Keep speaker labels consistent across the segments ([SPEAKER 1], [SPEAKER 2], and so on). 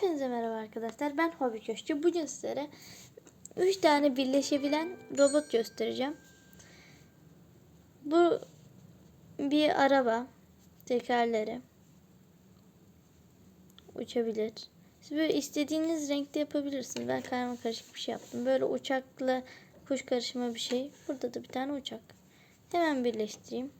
[SPEAKER 1] Hepinize merhaba arkadaşlar. Ben Hobi Köşkü. Bugün sizlere 3 tane birleşebilen robot göstereceğim. Bu bir araba. Tekerleri. Uçabilir. Siz böyle istediğiniz renkte yapabilirsiniz. Ben karma karışık bir şey yaptım. Böyle uçakla kuş karışımı bir şey. Burada da bir tane uçak. Hemen birleştireyim.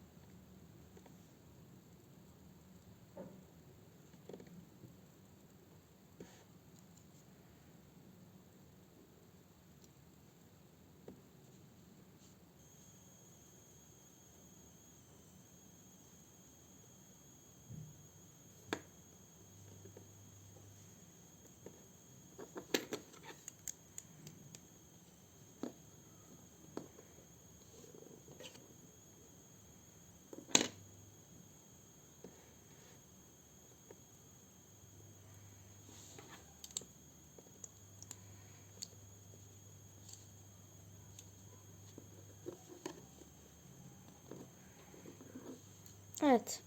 [SPEAKER 1] Evet.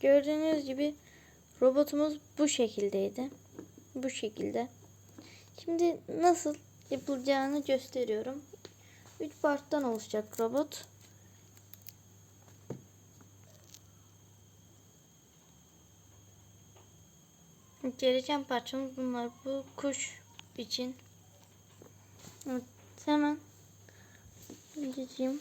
[SPEAKER 1] Gördüğünüz gibi robotumuz bu şekildeydi. Bu şekilde. Şimdi nasıl yapılacağını gösteriyorum. 3 parttan oluşacak robot. Gereken parçamız bunlar. Bu kuş için. Evet, hemen geçeyim.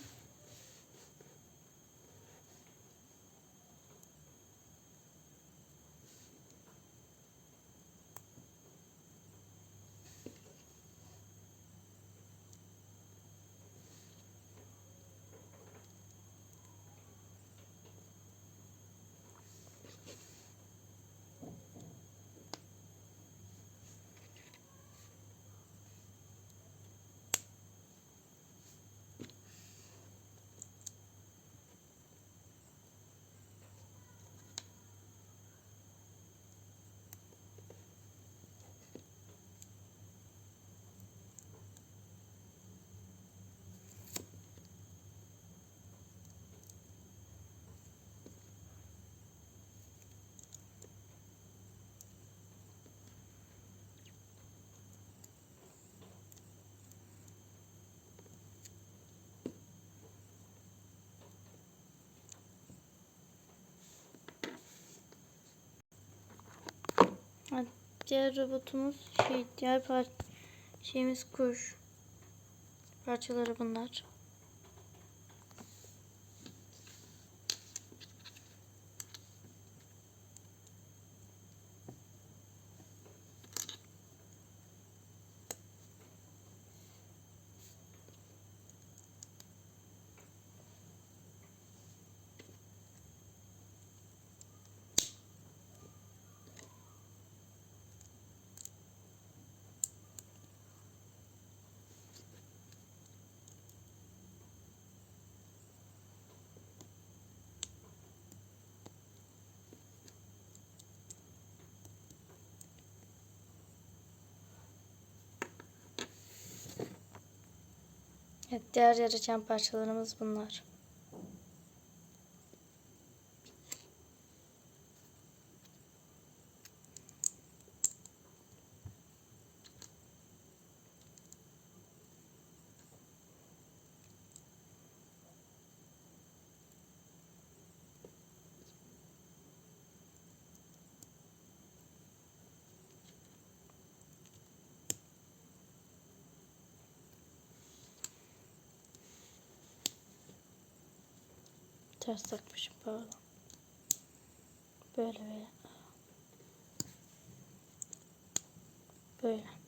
[SPEAKER 1] Evet, Diğer robotumuz şey diğer par şeyimiz kuş. Parçaları bunlar. Evet, diğer yarışan parçalarımız bunlar. Ters takmışım pardon. Böyle böyle. Böyle.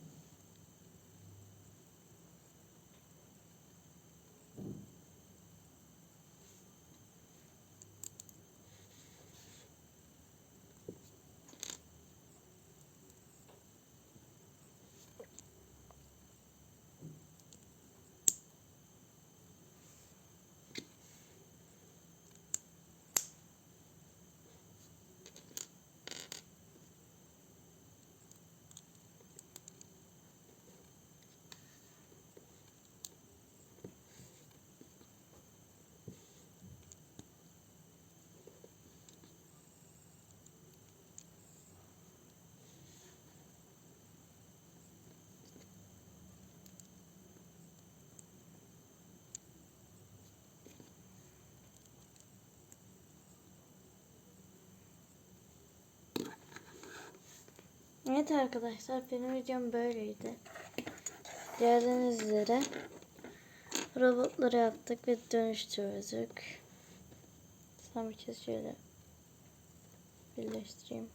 [SPEAKER 1] Evet arkadaşlar benim videom böyleydi. Gördüğünüz üzere robotları yaptık ve dönüştürdük. Tam bir kez şöyle birleştireyim.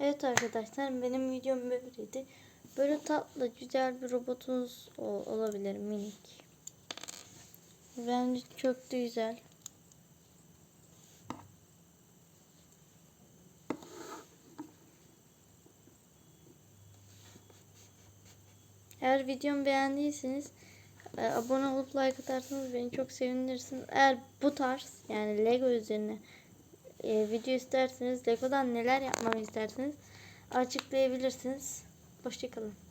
[SPEAKER 1] Evet arkadaşlar benim videom böyleydi. Böyle tatlı güzel bir robotunuz ol- olabilir minik. Bence çok güzel. Eğer videomu beğendiyseniz e, abone olup like atarsanız beni çok sevinirsiniz. Eğer bu tarz yani Lego üzerine e, video isterseniz Lego'dan neler yapmamı isterseniz açıklayabilirsiniz. Hoşçakalın.